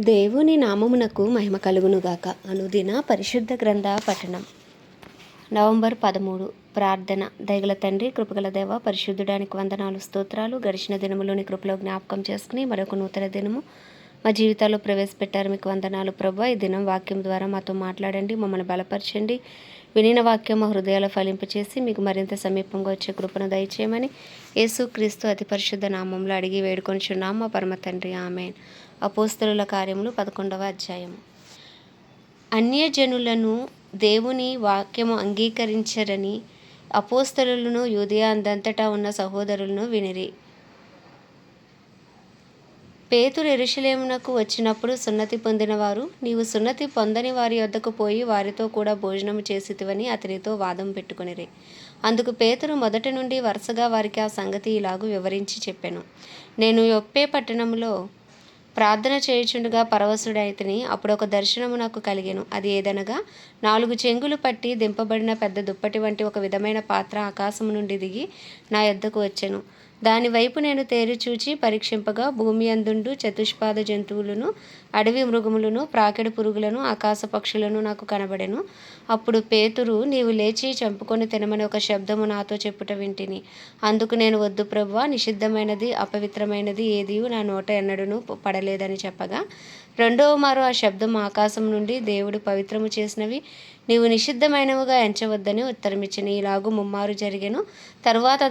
దేవుని నామమునకు మహిమ కలుగునుగాక. అనుదిన పరిశుద్ధ గ్రంథ పఠనం. నవంబర్ పదమూడు. ప్రార్థన. దయగల తండ్రి కృపగల దేవ పరిశుద్ధుడానికి వందనాలు స్తోత్రాలు గడిచిన దినములోని కృపలో జ్ఞాపకం చేసుకుని మరొక నూతన దినము మా జీవితాల్లో ప్రవేశపెట్టారు. మీకు వందనాలు ప్రభు. ఈ దినం వాక్యం ద్వారా మాతో మాట్లాడండి మమ్మల్ని బలపరచండి. వినిన వాక్యం మా హృదయాలు ఫలింపచేసి మీకు మరింత సమీపంగా వచ్చే కృపను దయచేయమని యేసుక్రీస్తు అతి పరిశుద్ధ నామంలో అడిగి వేడుకొనిచున్నాం. మా పరమ తండ్రి. ఆమెన్. అపోస్తలుల కార్యములు పదకొండవ అధ్యాయము. అన్యజనులను దేవుని వాక్యము అంగీకరించరని అపోస్తలులను యూదియా అందంతటా ఉన్న సహోదరులను వినిరి. పేతురు ఎరుషలేమునకు వచ్చినప్పుడు సున్నతి పొందినవారు నీవు సున్నతి పొందని వారి వద్దకు పోయి వారితో కూడా భోజనము చేసితివని అతనితో వాదం పెట్టుకునిరి. అందుకు పేతురు మొదటి నుండి వరుసగా వారికి ఆ సంగతి ఇలాగూ వివరించి చెప్పాను. నేను యొప్పే పట్టణంలో ప్రార్థన చేయుచుండగా పరవశుడైతిని అప్పుడు ఒక దర్శనము నాకు కలిగెను. అది ఏదనగా నాలుగు చెంగులు పట్టి దింపబడిన పెద్ద దుప్పటి వంటి ఒక విధమైన పాత్ర ఆకాశము నుండి దిగి నా యొద్దకు వచ్చెను. దాని వైపు నేను తేరుచూచి పరీక్షింపగా భూమి అందుండు చతుష్పాద జంతువులను అడవి మృగములను ప్రాకెడు పురుగులను ఆకాశ పక్షులను నాకు కనబడెను. అప్పుడు పేతురు నీవు లేచి చంపుకొని తినమని ఒక శబ్దము నాతో చెప్పుట వింటిని. అందుకు నేను వద్దు ప్రవ్వా నిషిద్ధమైనది అపవిత్రమైనది ఏది నా నోట ఎన్నడూను పడలేదని చెప్పగా రెండవ మారు ఆ శబ్దం ఆకాశం నుండి దేవుడు పవిత్రము చేసినవి నీవు నిషిద్ధమైనవిగా ఎంచవద్దని ఉత్తరమిచ్చిన ఇలాగు ముమ్మారు జరిగెను. తరువాత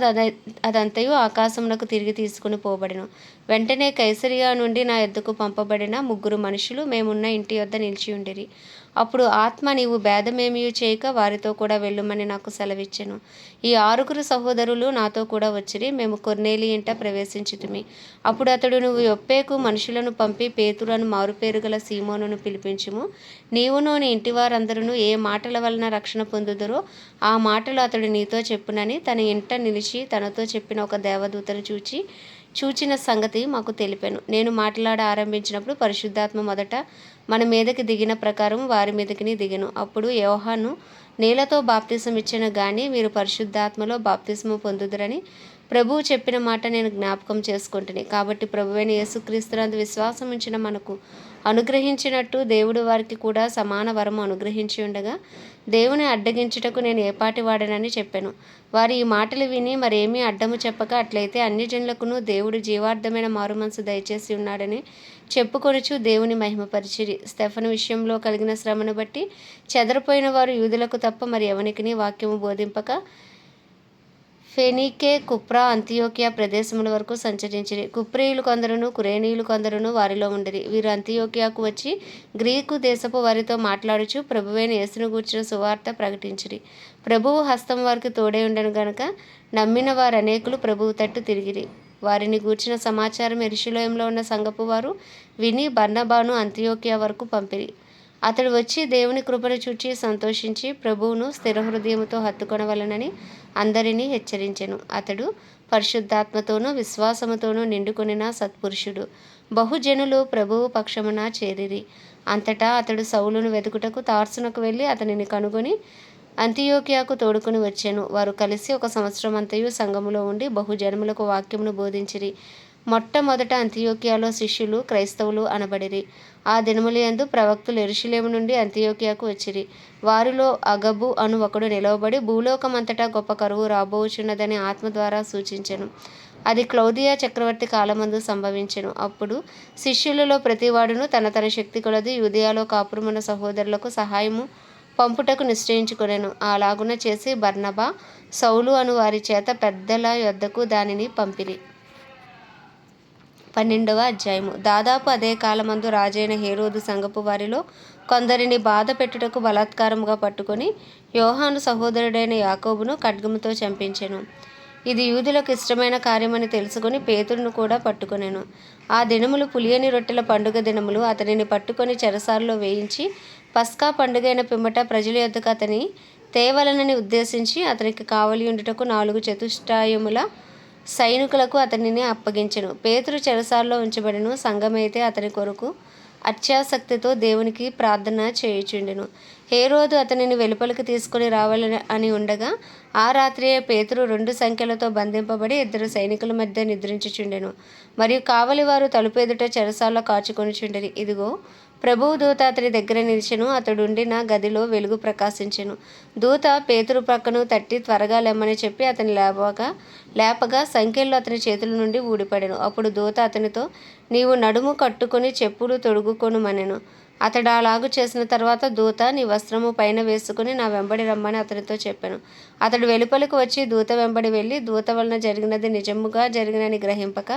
అదంతయు ఆకాశమునకు తిరిగి తీసుకుని పోబడెను. వెంటనే కైసరియా నుండి నా ఎద్దుకు పంపబడిన ముగ్గురు మనుషులు మేమున్న ఇంటి వద్ద నిలిచి ఉండిరి అప్పుడు ఆత్మ నీవు భేదమేమియు చేయక వారితో కూడా వెళ్ళుమని నాకు సెలవిచ్చెను. ఈ ఆరుగురు సహోదరులు నాతో కూడా వచ్చిరి మేము కొర్నేలి ఇంట ప్రవేశించుతుమి. అప్పుడు అతడు నువ్వు ఒప్పేకు మనుషులను పంపి పేతులను మారుపేరు గల సీమోనును పిలిపించుము. నీవును నీ ఇంటి వారందరూ ఏ మాటల వలన రక్షణ పొందుదురో ఆ మాటలు అతడు నీతో చెప్పునని తన ఇంట నిలిచి తనతో చెప్పిన ఒక దేవదూతను చూచి చూచిన సంగతి మాకు తెలిపాను. నేను మాట్లాడ ఆరంభించినప్పుడు పరిశుద్ధాత్మ మొదట మన మీదకి దిగిన ప్రకారం వారి మీదకిని దిగను. అప్పుడు యోహాను నేలతో బాప్తిసం ఇచ్చిన గాని మీరు పరిశుద్ధాత్మలో బాప్తిసము పొందుదురని ప్రభువు చెప్పిన మాట నేను జ్ఞాపకం చేసుకుంటుని. కాబట్టి ప్రభువైన యేసుక్రీస్తునందు విశ్వాసం ఉంచిన మనకు అనుగ్రహించినట్టు దేవుడు వారికి కూడా సమాన వరము అనుగ్రహించి ఉండగా దేవుని అడ్డగించుటకు నేను ఏపాటి వాడనని చెప్పాను. వారి ఈ మాటలు విని మరేమీ అడ్డము చెప్పక అట్లయితే అన్యజనులకును దేవుడు జీవార్థమైన మారుమనసు దయచేసి ఉన్నాడని చెప్పుకొనుచు దేవుని మహిమపరిచిరి స్టెఫన్ విషయంలో కలిగిన శ్రమను బట్టి చెదరిపోయిన వారు యూదులకు తప్ప మరి ఎవనికిని వాక్యము బోధింపక ఫెనీకే కుప్రా అంత్యోకియా ప్రదేశముల వరకు సంచరించిరి. కుప్రేయులు కొందరును కురేనీయులు కొందరును వారిలో ఉండిరి. వీరు అంత్యోకియాకు వచ్చి గ్రీకు దేశపు వారితో మాట్లాడుచు ప్రభువైన యేసును గూర్చిన సువార్త ప్రకటించిరి. ప్రభువు హస్తం వారికి తోడే ఉండను గనుక నమ్మిన వారు అనేకులు ప్రభువు తట్టు తిరిగిరి. వారిని గూర్చిన సమాచారం ఎరుషులోయంలో ఉన్న సంగపు వారు విని బర్ణబాను అంత్యోకియా వరకు పంపిరి. అతడు వచ్చి దేవుని కృపను చూచి సంతోషించి ప్రభువును స్థిర హృదయంతో హత్తుకొనవలనని అందరినీ హెచ్చరించెను. అతడు పరిశుద్ధాత్మతోనూ విశ్వాసముతోనూ నిండుకొనిన సత్పురుషుడు. బహుజనులు ప్రభువు పక్షమున చేరిరి. అంతటా అతడు సౌలును వెతుకుటకు తార్సునకు వెళ్ళి అతనిని కనుగొని అంత్యోకియాకు తోడుకుని వచ్చాను. వారు కలిసి ఒక సంవత్సరం అంతయు సంఘములో ఉండి బహుజనములకు వాక్యమును బోధించిరి. మొట్టమొదట అంత్యోకియాలో శిష్యులు క్రైస్తవులు అనబడిరి. ఆ దినములందు ప్రవక్తులు ఎరుషులేము నుండి అంత్యోకియాకు వచ్చిరి. వారిలో అగబు అను ఒకడు నిలవబడి భూలోకమంతటా గొప్ప కరువు రాబోచున్నదని ఆత్మ ద్వారా సూచించెను. అది క్లౌదియా చక్రవర్తి కాలమందు సంభవించెను. అప్పుడు శిష్యులలో ప్రతివాడును తన తన శక్తి కొలది యుదయాలో కాపురమున్న సహోదరులకు సహాయము పంపుటకు నిశ్చయించుకొనెను. అలాగున చేసి బర్నబా సౌలు అను వారి చేత పెద్దల యొద్దకు దానిని పంపిరి. పన్నెండవ అధ్యాయము. దాదాపు అదే కాలమందు రాజైన హేరోదు సంగపు వారిలో కొందరిని బాధ పెట్టుటకు బలాత్కారముగా పట్టుకొని యోహాను సహోదరుడైన యాకోబును ఖడ్గముతో చంపించెను. ఇది యూదులకు ఇష్టమైన కార్యమని తెలుసుకుని పేతురును కూడా పట్టుకొనెను. ఆ దినములు పులియని రొట్టెల పండుగ దినములు అతనిని పట్టుకొని చెరసాల్లో వేయించి పస్కా పండుగైన పిమ్మట ప్రజల యొద్దకు అతని తేవలనని ఉద్దేశించి అతనికి కావలి ఉండుటకు నాలుగు చతుష్టాయముల సైనికులకు అతనిని అప్పగించెను. పేతురు చెరసాల్లో ఉంచబడిను. సంఘమైతే అతని కొరకు అత్యాసక్తితో దేవునికి ప్రార్థన చేయుచుండెను. హేరోదు అతనిని వెలుపలికి తీసుకుని రావాలని అని ఉండగా ఆ రాత్రియే పేతురు రెండు సంఖ్యలతో బంధింపబడి ఇద్దరు సైనికుల మధ్య నిద్రించుచుండెను. మరియు కావలివారు తలుపు ఎదుట చెరసాల్లో కాచుకొనిచుండెను ఇదిగో ప్రభువు దూత అతని దగ్గర నిలిచెను అతడుండిన గదిలో వెలుగు ప్రకాశించెను. దూత పేతురు ప్రక్కను తట్టి త్వరగా లేమని చెప్పి అతని లేపగా లేపగా సంఖ్యల్లో అతని చేతుల నుండి ఊడిపడెను. అప్పుడు దూత అతనితో నీవు నడుము కట్టుకొని చెప్పులు తొడుగుకొనుమనెను. అతడు అలాగు చేసిన తర్వాత దూత నీ వస్త్రము పైన వేసుకుని నా వెంబడి రమ్మని అతనితో చెప్పాను. అతడు వెలుపలకు వచ్చి దూత వెంబడి వెళ్ళి దూత వలన జరిగినది నిజముగా జరిగినని గ్రహింపక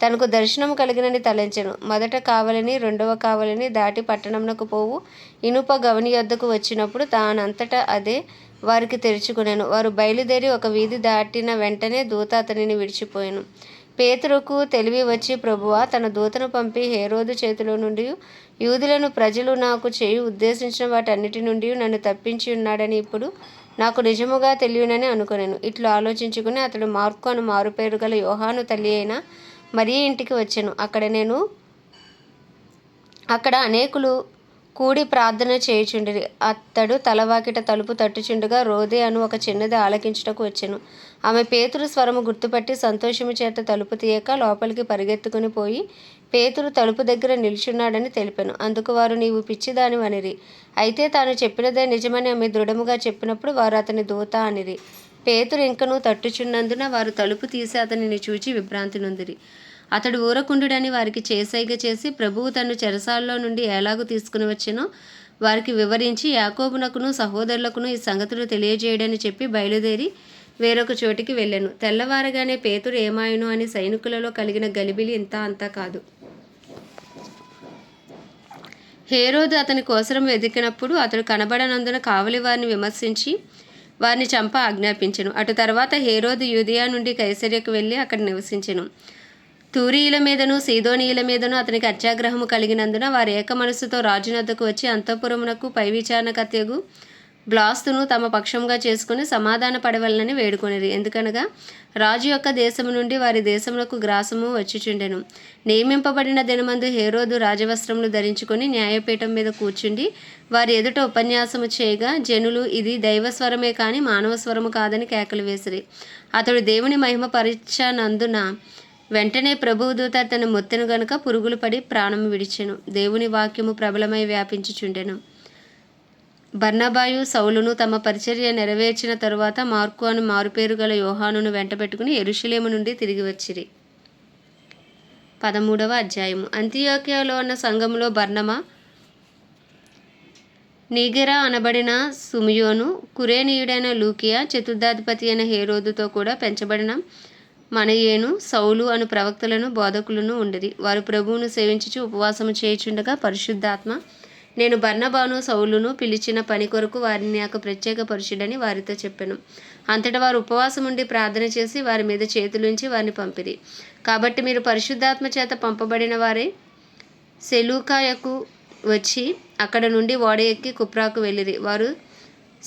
తనకు దర్శనం కలిగినని తలంచెను. మొదట కావలిని రెండవ కావలిని దాటి పట్టణంనకు పోవు. ఇనుప గవని యొద్దకు వచ్చినప్పుడు తానంతటా అదే వారికి తెరుచుకునేను. వారు బయలుదేరి ఒక వీధి దాటిన వెంటనే దూత అతనిని విడిచిపోయాను. పేతురుకు తెలివి వచ్చి ప్రభువా తన దూతను పంపి హేరోదు చేతిలో నుండి యూదులను ప్రజలు నాకు చేయి ఉద్దేశించిన వాటన్నిటి నుండి నన్ను తప్పించి ఉన్నాడని ఇప్పుడు నాకు నిజముగా తెలియనని అనుకునేను ఇట్లు ఆలోచించుకుని అతడు మార్కు అను మారుపేరు గల యోహాను తల్లి అయిన మరీ ఇంటికి వచ్చాను. అక్కడ నేను అక్కడ అనేకులు కూడి ప్రార్థన చేయుచుండిరి. అతడు తలవాకిట తలుపు తట్టుచుండగా రోదే అను ఒక చిన్నది ఆలకించుటకు వచ్చెను. ఆమె పేతురు స్వరము గుర్తుపట్టి సంతోషము చేత తలుపు తీయక లోపలికి పరిగెత్తుకుని పోయి పేతురు తలుపు దగ్గర నిల్చున్నాడని తెలిపాను. అందుకు వారు నీవు పిచ్చిదాని అనిరి. అయితే తాను చెప్పినదే నిజమని ఆమె దృఢముగా చెప్పినప్పుడు వారు అతని దూత అనిరి. పేతురు ఇంకనూ తట్టుచున్నందున వారు తలుపు తీసి అతనిని చూచి విభ్రాంతి నొందిరి. అతడు ఊరకుండుడని వారికి చేసైగ చేసి ప్రభువు తను చెరసాల్లో నుండి ఎలాగు తీసుకుని వచ్చినో వారికి వివరించి యాకోబునకును సహోదరులకును ఈ సంగతులు తెలియజేయడని చెప్పి బయలుదేరి వేరొక చోటికి వెళ్ళాను. తెల్లవారగానే పేతురు ఏమాయను అని సైనికులలో కలిగిన గలిబిలి ఇంత అంతా కాదు. హేరోదు అతని కోసరం వెతికినప్పుడు అతడు కనబడనందున కావలి వారిని విమర్శించి వారిని చంప ఆజ్ఞాపించను. అటు తర్వాత హేరోదు యూదియా నుండి కైసర్యకు వెళ్ళి అక్కడ నివసించెను. తూరీయుల మీదను సీదోనీయుల మీదను అతనికి అత్యాగ్రహము కలిగినందున వారు ఏక మనస్సుతో రాజునద్దకు వచ్చి అంతఃపురమునకు పై విచారణకత్యగు బ్లాస్తును తమ పక్షంగా చేసుకుని సమాధాన పడవలనని వేడుకొనిరి. ఎందుకనగా రాజు యొక్క దేశము నుండి వారి దేశములకు గ్రాసము వచ్చిచుండెను. నియమింపబడిన దినమందు హేరోదు రాజవస్త్రములు ధరించుకొని న్యాయపీఠం మీద కూర్చుండి వారి ఎదుట ఉపన్యాసము చేయగా జనులు ఇది దైవస్వరమే కానీ మానవ స్వరము కాదని కేకలు వేసిరి. అతడు దేవుని మహిమ పరిచనందున వెంటనే ప్రభువుదూత తన మొత్తెను గనుక పురుగులు పడి ప్రాణం విడిచెను. దేవుని వాక్యము ప్రబలమై వ్యాపించుచుండెను. బర్నబాయు సౌలును తమ పరిచర్య నెరవేర్చిన తరువాత మార్కు అను మారుపేరు గల యోహానును వెంటబెట్టుకుని ఎరుషులేము నుండి తిరిగి వచ్చిరి. పదమూడవ అధ్యాయము. అంత్యోక్యలో ఉన్న సంఘములో బర్ణమ నీగెరా అనబడిన సుమియోను కురేనీయుడైన లూకియా చతుర్థాధిపతి అయిన హేరోదుతో కూడా పెంచబడిన. మనయేను సౌలు అను ప్రవక్తలను బోధకులను ఉండేది. వారు ప్రభువును సేవించుచు ఉపవాసము చేయుచుండగా పరిశుద్ధాత్మ నేను బర్ణబాను సౌలును పిలిచిన పని కొరకు వారిని నాకు ప్రత్యేక పరుషుడని వారితో చెప్పాను. అంతటా వారు ఉపవాసం ఉండి ప్రార్థన చేసి వారి మీద చేతులుంచి వారిని పంపిరి. కాబట్టి మీరు పరిశుద్ధాత్మ చేత పంపబడిన వారే సెలూకాయకు వచ్చి అక్కడ నుండి ఓడ ఎక్కి కుప్రాకు వెళ్ళిరి. వారు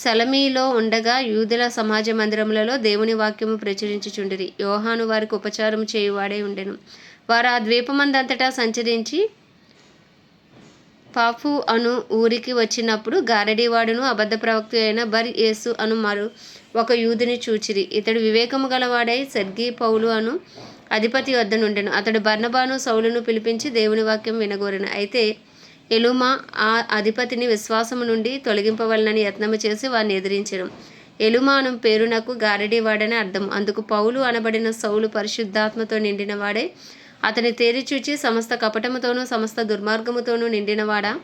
సలమీలో ఉండగా యూదుల సమాజ మందిరములలో దేవుని వాక్యము ప్రచురించుచుండిరి. యోహాను వారికి ఉపచారం చేయువాడే ఉండెను. వారు ఆ ద్వీపమందంతటా సంచరించి పాఫు అను ఊరికి వచ్చినప్పుడు గారడీవాడును అబద్ధ ప్రవక్త అయిన బర్ యేసు అను మరు ఒక యూదుని చూచిరి. ఇతడు వివేకము గలవాడై సర్గి పౌలు అను అధిపతి వద్ద నుండెను అతడు బర్ణబాను సౌలును పిలిపించి దేవుని వాక్యం వినగోరెను. అయితే ఎలుమా ఆ అధిపతిని విశ్వాసము నుండి తొలగింపవలనని యత్నము చేసి వారిని ఎదిరించడం ఎలుమానం పేరునకు గారడీవాడని అర్థం. అందుకు పౌలు అనబడిన సౌలు పరిశుద్ధాత్మతో నిండినవాడే. అతని తేరిచూచి సమస్త కపటముతోనూ సమస్త దుర్మార్గముతోనూ నిండినవాడా?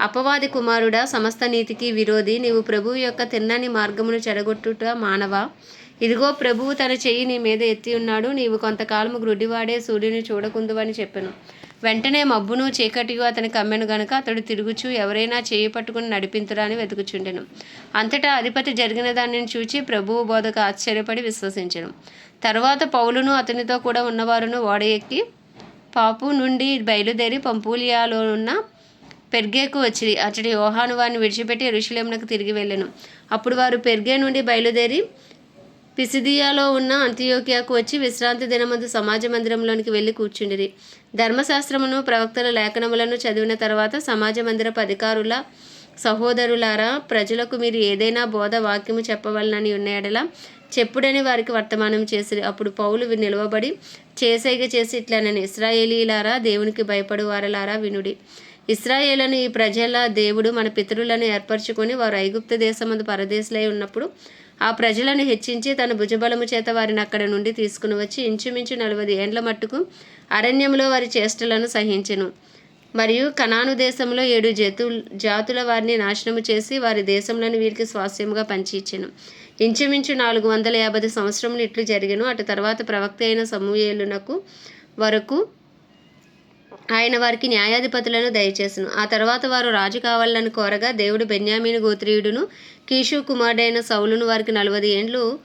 అపవాది కుమారుడా సమస్త నీతికి విరోధి. నీవు ప్రభువు యొక్క తిన్నని మార్గమును చెడగొట్టుట మానవా? ఇదిగో ప్రభువు తన చెయ్యి నీ మీద ఎత్తి ఉన్నాడు. నీవు కొంతకాలము గ్రుడివాడే సూర్యుని చూడకుందువని చెప్పెను. వెంటనే మబ్బును చీకటిగా అతని కమ్మెను గనుక అతడు తిరుగుచు ఎవరైనా చేయి పట్టుకుని నడిపింతురా అని వెతుకుచుండెను. అంతటా అధిపతి జరిగిన దానిని చూచి ప్రభువు బోధకు ఆశ్చర్యపడి విశ్వసించను. తర్వాత పౌలును అతనితో కూడా ఉన్నవారును ఓడ ఎక్కి పాపు నుండి బయలుదేరి పంపూలియాలో ఉన్న పెర్గేకు వచ్చి అతడి యోహాను వారిని విడిచిపెట్టి ఋషులేమునకు తిరిగి వెళ్ళాను. అప్పుడు వారు పెర్గే నుండి బయలుదేరి పిసిదియాలో ఉన్న అంత్యోకియాకు వచ్చి విశ్రాంతి దినమందు సమాజ మందిరంలోనికి వెళ్ళి కూర్చుండిరి. ధర్మశాస్త్రమును ప్రవక్తల లేఖనములను చదివిన తర్వాత సమాజ మందిరపు అధికారుల సహోదరులారా ప్రజలకు మీరు ఏదైనా బోధ వాక్యము చెప్పవలనని ఉన్న చెప్పుడని వారికి వర్తమానం చేసిరి. అప్పుడు పౌలు నిలవబడి చేసేగ చేసి ఇట్లనని ఇస్రాయేలీలారా దేవునికి భయపడు వారలారా వినుడి. ఇస్రాయేలను ఈ ప్రజల దేవుడు మన పితరులను ఏర్పరచుకొని వారు ఐగుప్తు దేశమందు పరదేశులై ఉన్నప్పుడు ఆ ప్రజలను హెచ్చించి తన భుజబలము చేత వారిని అక్కడ నుండి తీసుకుని వచ్చి ఇంచుమించు నలభై ఏండ్ల మట్టుకు అరణ్యంలో వారి చేష్టలను సహించెను. మరియు కనాను దేశంలో ఏడు జతు జాతుల వారిని నాశనము చేసి వారి దేశంలోని వీరికి స్వాస్యముగా పంచి ఇచ్చెను ఇంచుమించు నాలుగు వందల యాభై సంవత్సరములు ఇట్లు జరిగిన. అటు తర్వాత ప్రవక్త అయిన సమూయేలునకు వరకు ఆయన వారికి న్యాయాధిపతులను దయచేసను. ఆ తర్వాత వారు రాజు కావాలని కోరగా దేవుడు బెన్యామీను గోత్రీయుడును కీషు కుమారుడైన సౌలును వారికి నలభై ఏండ్లు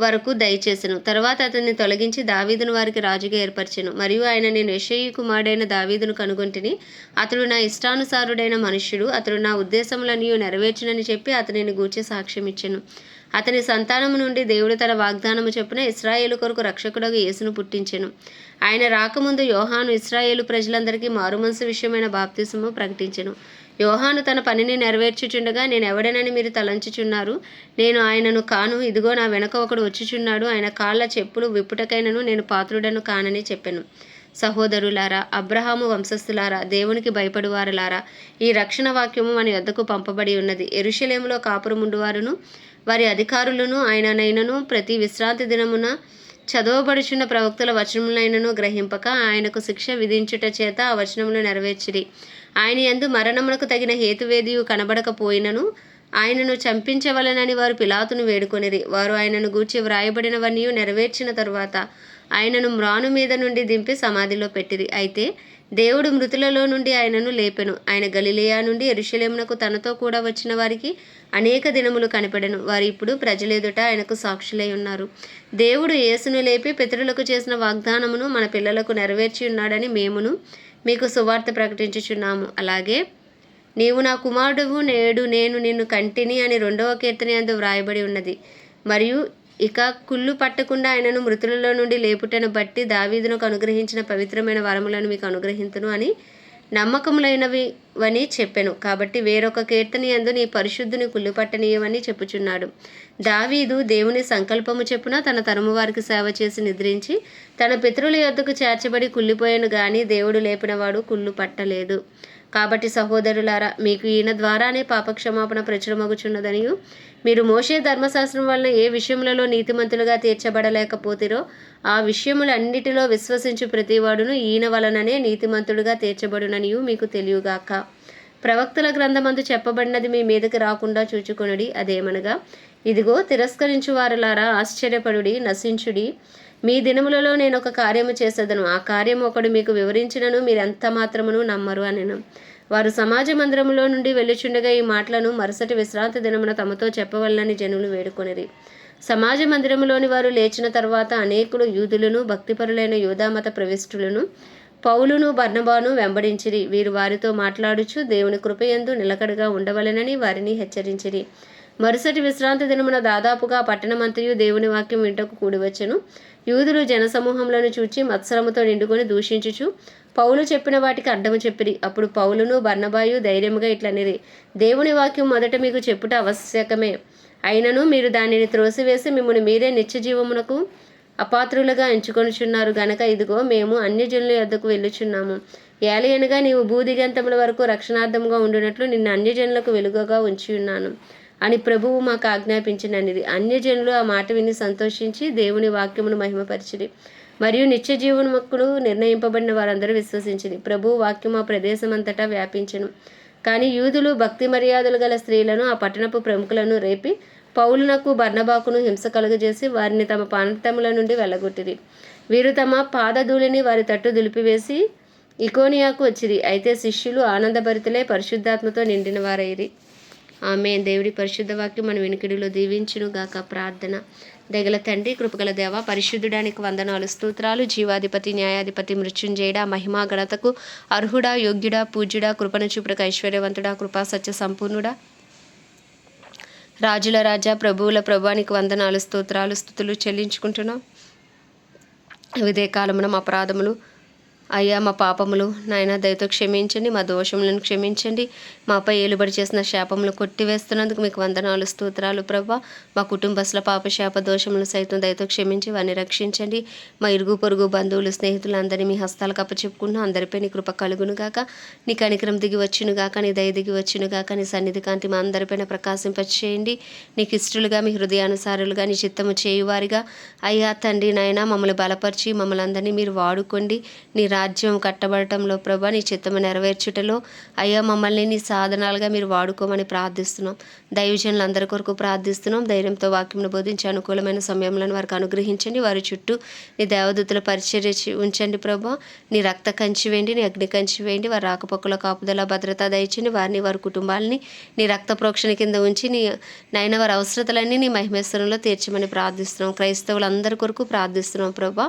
వరకు దయచేసను. తర్వాత అతన్ని తొలగించి దావీదును వారికి రాజుగా ఏర్పరిచెను. మరియు ఆయన నేను యషయి కుమారుడైన దావీదును కనుగొంటిని. అతడు నా ఇష్టానుసారుడైన మనుష్యుడు. అతడు నా ఉద్దేశములను నెరవేర్చునని చెప్పి అతనిని గూర్చి సాక్ష్యం ఇచ్చెను అతని సంతానము నుండి దేవుడు తన వాగ్దానము చొప్పున ఇస్రాయేలు కొరకు రక్షకుడగా యేసును పుట్టించెను. ఆయన రాకముందు యోహాను ఇస్రాయేలు ప్రజలందరికీ మారుమనసు విషయమైన బాప్తిసము ప్రకటించను. యోహాను తన పనిని నెరవేర్చుచుండగా నేను ఎవడనని మీరు తలంచుచున్నారు? నేను ఆయనను కాను. ఇదిగో నా వెనక ఒకడు వచ్చుచున్నాడు. ఆయన కాళ్ళ చెప్పులు విప్పుటకైనను నేను పాత్రుడను కానని చెప్పాను. సహోదరులారా అబ్రహాము వంశస్థులారా దేవునికి భయపడువారలారా ఈ రక్షణ వాక్యము మన యొద్దకు పంపబడి ఉన్నది. ఎరుషలేములో కాపురముండువారును వారి అధికారులను ఆయననైనను ప్రతి విశ్రాంతి దినమున చదవబడుచున్న ప్రవక్తల వచనములైనను గ్రహింపక ఆయనకు శిక్ష విధించుట చేత ఆ వచనములు నెరవేర్చిరి. ఆయన యందు మరణమునకు తగిన హేతువేదియు కనబడకపోయినను ఆయనను చంపించవలనని వారు పిలాతును వేడుకొనిరి. వారు ఆయనను గూర్చి వ్రాయబడినవన్నీ నెరవేర్చిన తరువాత ఆయనను మ్రాను మీద నుండి దింపి సమాధిలో పెట్టిరి. అయితే దేవుడు మృతులలో నుండి ఆయనను లేపెను. ఆయన గలిలేయా నుండి ఎరుషలేమునకు తనతో కూడా వచ్చిన వారికి అనేక దినములు కనపడెను. వారు ఇప్పుడు ప్రజలేదుట ఆయనకు సాక్షులై ఉన్నారు. దేవుడు యేసును లేపి పితరులకు చేసిన వాగ్దానమును మన పిల్లలకు నెరవేర్చి ఉన్నాడని మేమును మీకు సువార్త ప్రకటించుచున్నాము. అలాగే నీవు నా కుమారుడువు నేడు నేను నిన్ను కంటిని అని రెండవ కీర్తన యందు వ్రాయబడి ఉన్నది. మరియు ఇక కుళ్ళు పట్టకుండా ఆయనను మృతులలో నుండి లేపుటను బట్టి దావీదునకు అనుగ్రహించిన పవిత్రమైన వరములను మీకు అనుగ్రహింతును అని నమ్మకములైనవి అని చెప్పెను. కాబట్టి వేరొక కీర్తని యందు నీ పరిశుద్ధుని కుళ్ళు పట్టనీయమని చెప్పుచున్నాడు. దావీదు దేవుని సంకల్పము చెప్పున తన తరము వారికి సేవ చేసి నిద్రించి తన పితరుల యొద్దకు చేర్చబడి కుళ్ళిపోయాను గాని దేవుడు లేపినవాడు కుళ్ళు పట్టలేదు. కాబట్టి సహోదరులారా మీకు ఈయన ద్వారానే పాపక్షమాపణ ప్రచురమగుచున్నదనియు. మీరు మోషే ధర్మశాస్త్రం వలన ఏ విషయములలో నీతిమంతులుగా తీర్చబడలేకపోతిరో ఆ విషయములన్నిటిలో విశ్వసించు ప్రతివాడును ఈయన వలననే నీతిమంతుడుగా తీర్చబడుననియు మీకు తెలియగాక. ప్రవక్తల గ్రంథమందు చెప్పబడినది మీ మీదకి రాకుండా చూచుకొనుడి అదేమనగా ఇదిగో తిరస్కరించు వారులారా ఆశ్చర్యపడుడి నశించుడి. మీ దినములలో నేను ఒక కార్యము చేసేదను. ఆ కార్యము ఒకడు మీకు వివరించినను మీరెంత మాత్రమును నమ్మరు అనెను. వారు సమాజ మందిరములో నుండి వెళ్ళుచుండగా ఈ మాటలను మరుసటి విశ్రాంతి దినమున తమతో చెప్పవలనని జనులు వేడుకొనిరి. సమాజ మందిరములోని వారు లేచిన తర్వాత అనేకులు యూదులను భక్తిపరులైన యూదామత ప్రవిష్టులను పౌలును బర్ణబాను వెంబడించిరి. వీరు వారితో మాట్లాడుచు దేవుని కృపయందు నిలకడగా ఉండవలెనని వారిని హెచ్చరించిరి. మరుసటి విశ్రాంతి దినమున దాదాపుగా పట్టణమంతయు దేవుని వాక్యం వింటకు కూడివచ్చెను. యూదులు జనసమూహంలోని చూచి మత్సరముతో నిండుకొని దూషించుచు పౌలు చెప్పిన వాటికి అడ్డము చెప్పిరి. అప్పుడు పౌలును బర్ణబాయు ధైర్యముగా ఇట్లనిరి. దేవుని వాక్యం మొదట మీకు చెప్పుట ఆవశ్యకమే. అయినను మీరు దానిని త్రోసివేసి మిమ్మల్ని మీరే నిత్యజీవమునకు అపాత్రులుగా ఎంచుకొనుచున్నారు. గనక ఇదిగో మేము అన్యజనుల యొద్దకు వెళ్ళుచున్నాము. ఏలయనగా నీవు భూదిగంతముల వరకు రక్షణార్థముగా ఉండునట్లు నిన్ను అన్యజనులకు వెలుగుగా ఉంచి ఉన్నాను అని ప్రభువు మాకు ఆజ్ఞాపించిననిది. అన్యజనులు ఆ మాట విని సంతోషించి దేవుని వాక్యమును మహిమపరిచిరి. మరియు నిత్య జీవనముక్కును నిర్ణయింపబడిన వారందరూ విశ్వసించింది ప్రభు వాక్యం ఆ ప్రదేశమంతటా వ్యాపించను. కానీ యూదులు భక్తి మర్యాదలు గల స్త్రీలను ఆ పట్టణపు ప్రముఖులను రేపి పౌలునకు బర్ణబాకును హింస కలుగజేసి వారిని తమ ప్రాంతముల నుండి వెళ్ళగొట్టిరి. వీరు తమ పాదధూళిని వారి తట్టు దులిపివేసి ఇకోనియాకు వచ్చిరి. అయితే శిష్యులు ఆనందభరితులే పరిశుద్ధాత్మతో నిండిన వారైరి ఆమె దేవుడి పరిశుద్ధ వాక్యం మన వినికిడిలో దీవించును గాక ప్రార్థన. దగల తండ్రి కృపగల దేవ పరిశుద్ధుడానికి వందనాలు స్తోత్రాలు జీవాధిపతి న్యాయాధిపతి మృత్యుంజయుడా మహిమా గణతకు అర్హుడా యోగ్యుడా పూజ్యుడా కృపణ చూపుడకు ఐశ్వర్యవంతుడా కృపా సత్య సంపూర్ణుడా. రాజుల రాజా ప్రభువుల ప్రభానికి వందనాలు స్తోత్రాలు స్థుతులు చెల్లించుకుంటున్నాం. ఇదే కాలమున మా అపరాధములు అయ్యా మా పాపములు నాయన దయతో క్షమించండి మా దోషములను క్షమించండి. మాపై ఏలుబడి చేసిన శాపములు కొట్టివేస్తున్నందుకు మీకు వందనాలు స్తోత్రాలు ప్రభా మా కుటుంబస్తుల పాప శాప దోషములు సైతం దయతో క్షమించి వారిని రక్షించండి. మా ఇరుగు పొరుగు బంధువులు స్నేహితులు అందరినీ మీ హస్తాలకు అప్పచెప్పుకున్న అందరిపై నీ కృప కలుగునుగాక నీ కనికరం దిగి వచ్చునుగాక నీ దయ దిగి వచ్చునుగాక నీ సన్నిధి కాంతి మా అందరిపైన ప్రకాశింపచేయండి. నీకు ఇష్టలుగా మీ హృదయానుసారులుగా నీ చిత్తము చేయువారిగా. అయ్యా తండ్రి నాయన మమ్మల్ని బలపరిచి మమ్మల్ని అందరినీ మీరు వాడుకోండి. నీ రాజ్యం కట్టబడటంలో ప్రభా నీ చిత్తము నెరవేర్చుటలో అయ్యా మమ్మల్ని నీ సాధనాలుగా మీరు వాడుకోమని ప్రార్థిస్తున్నాం. దైవజనులు అందరి కొరకు ప్రార్థిస్తున్నాం. ధైర్యంతో వాక్యంను బోధించి అనుకూలమైన సమయంలో వారికి అనుగ్రహించండి. వారి చుట్టూ నీ దేవదూతుల పరిచర్య ఉంచండి ప్రభా. నీ రక్త కంచి వేయండి నీ అగ్ని కంచి వేయండి వారి రాకపోకల కాపుదల భద్రత దయచండి వారిని వారి కుటుంబాలని నీ రక్త ప్రోక్షణ కింద ఉంచి నీ నైన వారి అవసరతలన్నీ నీ మహిమేశ్వరంలో తీర్చమని ప్రార్థిస్తున్నాం. క్రైస్తవులందరి కొరకు ప్రార్థిస్తున్నాం ప్రభా.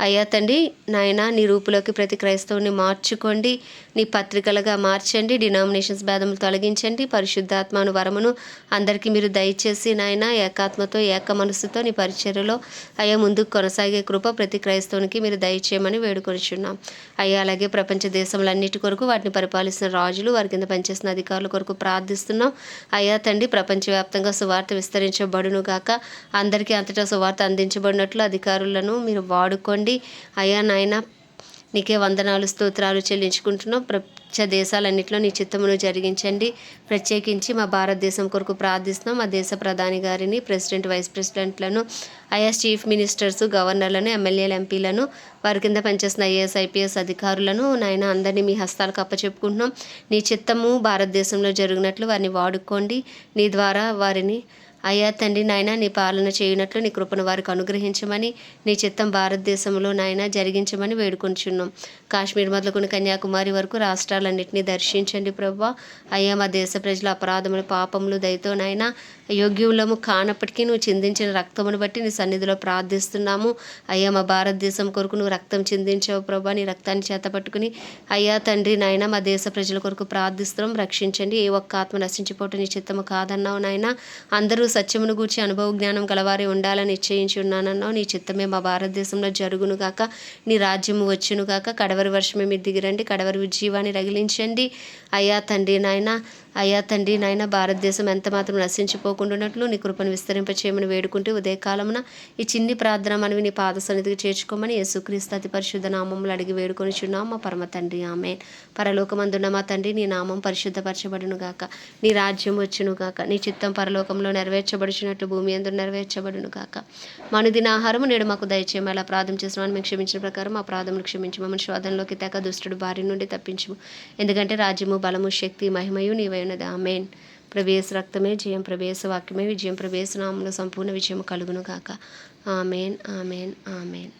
అయ్యా తండ్రి నాయన నీ రూపులోకి ప్రతి క్రైస్తవుని మార్చుకోండి. నీ పత్రికలుగా మార్చండి. డినామినేషన్స్ భేదములు తొలగించండి. పరిశుద్ధాత్మను వరమును అందరికీ మీరు దయచేసి నాయన ఏకాత్మతో ఏక మనసుతో నీ పరిచర్యలో అయ్యా ముందుకు కొనసాగే కృప ప్రతి క్రైస్తవునికి మీరు దయచేయమని వేడుకొనిచున్నాం. అయ్యా అలాగే ప్రపంచ దేశములన్నిటి కొరకు వాటిని పరిపాలిస్తున్న రాజులు వారి కింద పనిచేస్తున్న అధికారుల కొరకు ప్రార్థిస్తున్నాం. అయ్యా తండ్రి ప్రపంచవ్యాప్తంగా సువార్త విస్తరించబడును గాక అందరికీ అంతటా సువార్త అందించబడినట్లు అధికారులను మీరు వాడుకోండి. అయ్యా నాయన నీకే వందనాలు స్తోత్రాలు చెల్లించుకుంటున్నాం. ప్రపంచ దేశాలన్నింటిలో నీ చిత్తమును జరిగించండి. ప్రత్యేకించి మా భారతదేశం కొరకు ప్రార్థిస్తున్నాం. మా దేశ ప్రధాని గారిని ప్రెసిడెంట్ వైస్ ప్రెసిడెంట్లను ఐఎస్ చీఫ్ మినిస్టర్స్ గవర్నర్లను ఎమ్మెల్యేలు ఎంపీలను వారి కింద పనిచేస్తున్న ఐఏఎస్ ఐపీఎస్ అధికారులను నాయన అందరినీ మీ హస్తాలకు అప్పచెప్పుకుంటున్నాం. నీ చిత్తము భారతదేశంలో జరిగినట్లు వారిని వాడుకోండి. నీ ద్వారా వారిని అయ్యా తండ్రి నాయన నీ పాలన చేయనట్లు నీ కృపను వారికి అనుగ్రహించమని నీ చిత్తం భారతదేశంలో నాయన జరిగించమని వేడుకొంచున్నాం కాశ్మీర్ మొదలుకొని కన్యాకుమారి వరకు రాష్ట్రాలన్నింటినీ దర్శించండి ప్రభా అయ్యా మా దేశ ప్రజల అపరాధములు పాపములు దయతో నాయన యోగ్యులము కానప్పటికీ నువ్వు చిందించిన రక్తమును బట్టి నీ సన్నిధిలో ప్రార్థిస్తున్నాము. అయ్యా మా భారతదేశం కొరకు నువ్వు రక్తం చిందించావు ప్రభా నీ రక్తాన్ని చేత పట్టుకుని. అయ్యా తండ్రి నాయన మా దేశ ప్రజల కొరకు ప్రార్థిస్తున్నాం. రక్షించండి. ఏ ఒక్క ఆత్మ నశించిపోవటం నీ చిత్తము కాదన్నావు నాయన. అందరూ సత్యమును గూర్చి అనుభవ జ్ఞానం గలవారి ఉండాలని నిశ్చయించి ఉన్నానన్నావు నీ చిత్తమే మా భారతదేశంలో జరుగును గాక. నీ రాజ్యము వచ్చును గాక. కడవరి వర్షమే మీరు దిగిరండి. కడవరి ఉజ్జీవాన్ని రగిలించండి. అయ్యా తండ్రి నాయన అయ్యా తండ్రి నాయన భారతదేశం ఎంత మాత్రం నశించిపోకుండానట్లు నీ కృపను విస్తరింపచేయమని వేడుకుంటూ ఉదయకాలమున ఈ చిన్ని ప్రార్థన మనవి నీ పాద సన్నిధికి చేర్చుకోమని యేసుక్రీస్తు అతి పరిశుద్ధ నామములు అడిగి వేడుకొని చున్నాం మా పరమ తండ్రి ఆమె పరలోకమందున్న మా తండ్రి నీ నామం పరిశుద్ధపరచబడును గాక నీ రాజ్యం వచ్చును గాక నీ చిత్తం పరలోకంలో నెరవేర్చబడుచున్నట్లు భూమి ఎందు నెరవేర్చబడును గాక మనుదిన ఆహారము నేడు మాకు దయచేయము అలా ప్రార్థన చేసిన మేము క్షమించిన ప్రకారం మా ప్రాధములు క్షమించు మమ్మల్ని శోధనలోకి తెక దుష్టుడు బారి నుండి తప్పించము. ఎందుకంటే రాజ్యము బలము శక్తి మహిమయు నీవై ఉన్నది ఆమెన్. ప్రవేశ రక్తమే జయం ప్రవేశ వాక్యమే విజయం ప్రవేశ నామంలో సంపూర్ణ విజయం కలుగును కాక ఆమెన్ ఆమెన్ ఆమెన్.